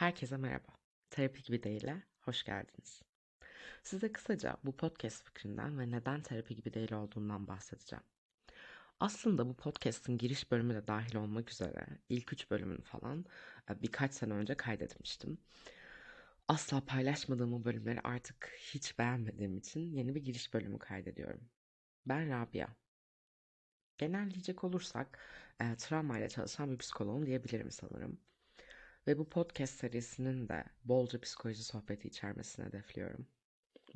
Herkese merhaba. Terapi gibi değil'e hoş geldiniz. Size kısaca bu podcast fikrinden ve neden terapi gibi değil olduğundan bahsedeceğim. Aslında bu podcast'ın giriş bölümü de dahil olmak üzere ilk üç bölümünü falan e, birkaç sene önce kaydetmiştim. Asla paylaşmadığım o bölümleri artık hiç beğenmediğim için yeni bir giriş bölümü kaydediyorum. Ben Rabia. Genelleyecek olursak e, travmayla çalışan bir psikoloğum diyebilirim sanırım. Ve bu podcast serisinin de bolca psikoloji sohbeti içermesini hedefliyorum.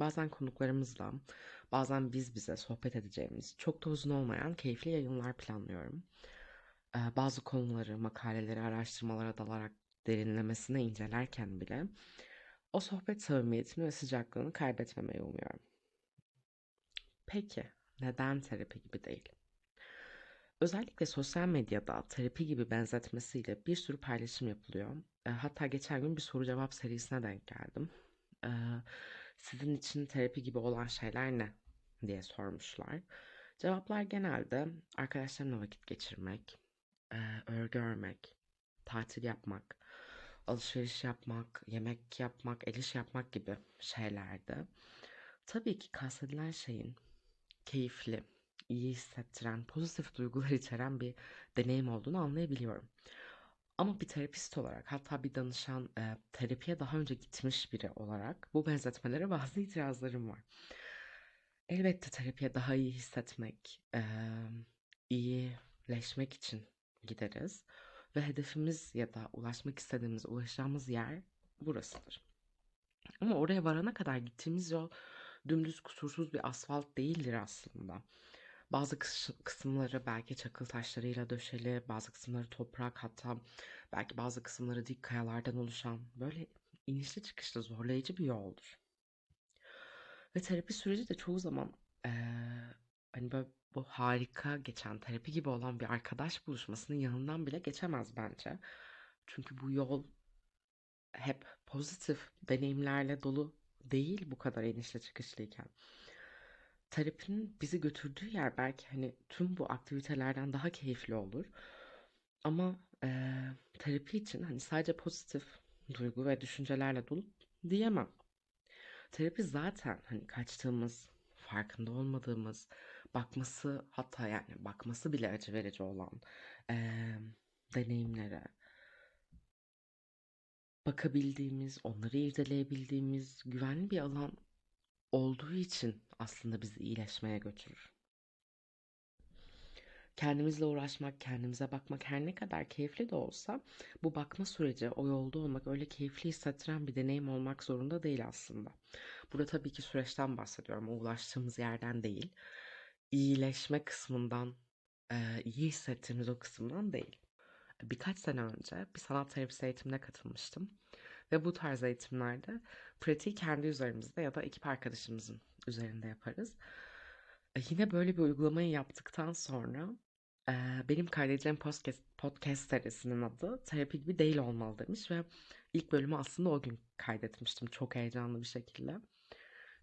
Bazen konuklarımızla, bazen biz bize sohbet edeceğimiz çok da uzun olmayan keyifli yayınlar planlıyorum. Ee, bazı konuları, makaleleri, araştırmalara dalarak derinlemesine incelerken bile o sohbet samimiyetini ve sıcaklığını kaybetmemeyi umuyorum. Peki, neden terapi gibi değil? Özellikle sosyal medyada terapi gibi benzetmesiyle bir sürü paylaşım yapılıyor. E, hatta geçen gün bir soru cevap serisine denk geldim. E, sizin için terapi gibi olan şeyler ne diye sormuşlar. Cevaplar genelde arkadaşlarımla vakit geçirmek, e, örgü örmek, tatil yapmak, alışveriş yapmak, yemek yapmak, el iş yapmak gibi şeylerdi. Tabii ki kastedilen şeyin keyifli, iyi hissettiren, pozitif duygular içeren bir deneyim olduğunu anlayabiliyorum. Ama bir terapist olarak hatta bir danışan e, terapiye daha önce gitmiş biri olarak bu benzetmelere bazı itirazlarım var. Elbette terapiye daha iyi hissetmek, e, iyileşmek için gideriz. Ve hedefimiz ya da ulaşmak istediğimiz, ulaşacağımız yer burasıdır. Ama oraya varana kadar gittiğimiz yol dümdüz kusursuz bir asfalt değildir aslında. Bazı kısımları belki çakıl taşlarıyla döşeli, bazı kısımları toprak hatta belki bazı kısımları dik kayalardan oluşan böyle inişli çıkışlı zorlayıcı bir yoldur. Ve terapi süreci de çoğu zaman ee, hani böyle bu harika geçen terapi gibi olan bir arkadaş buluşmasının yanından bile geçemez bence. Çünkü bu yol hep pozitif deneyimlerle dolu değil bu kadar inişli çıkışlıyken terapinin bizi götürdüğü yer belki hani tüm bu aktivitelerden daha keyifli olur. Ama e, terapi için hani sadece pozitif duygu ve düşüncelerle dolu diyemem. Terapi zaten hani kaçtığımız, farkında olmadığımız, bakması hatta yani bakması bile acı verici olan e, deneyimlere bakabildiğimiz, onları irdeleyebildiğimiz güvenli bir alan olduğu için aslında bizi iyileşmeye götürür. Kendimizle uğraşmak, kendimize bakmak her ne kadar keyifli de olsa bu bakma süreci, o yolda olmak öyle keyifli hissettiren bir deneyim olmak zorunda değil aslında. Burada tabii ki süreçten bahsediyorum. Ulaştığımız yerden değil. İyileşme kısmından, iyi hissettiğimiz o kısımdan değil. Birkaç sene önce bir sanat terapisi eğitimine katılmıştım. Ve bu tarz eğitimlerde pratiği kendi üzerimizde ya da ekip arkadaşımızın üzerinde yaparız. E, yine böyle bir uygulamayı yaptıktan sonra e, benim kaydedeceğim podcast, serisinin adı terapi gibi değil olmalı demiş ve ilk bölümü aslında o gün kaydetmiştim çok heyecanlı bir şekilde.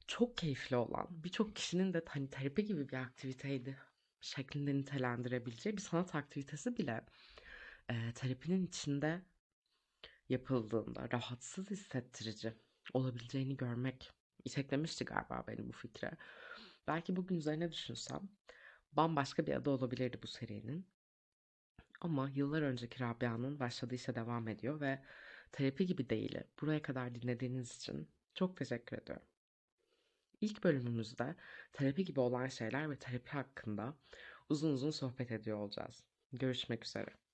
Çok keyifli olan birçok kişinin de hani terapi gibi bir aktiviteydi şeklinde nitelendirebileceği bir sanat aktivitesi bile e, terapinin içinde yapıldığında rahatsız hissettirici olabileceğini görmek iteklemişti galiba beni bu fikre. Belki bugün üzerine düşünsem bambaşka bir adı olabilirdi bu serinin. Ama yıllar önceki Rabia'nın başladıysa devam ediyor ve terapi gibi değil. Buraya kadar dinlediğiniz için çok teşekkür ediyorum. İlk bölümümüzde terapi gibi olan şeyler ve terapi hakkında uzun uzun sohbet ediyor olacağız. Görüşmek üzere.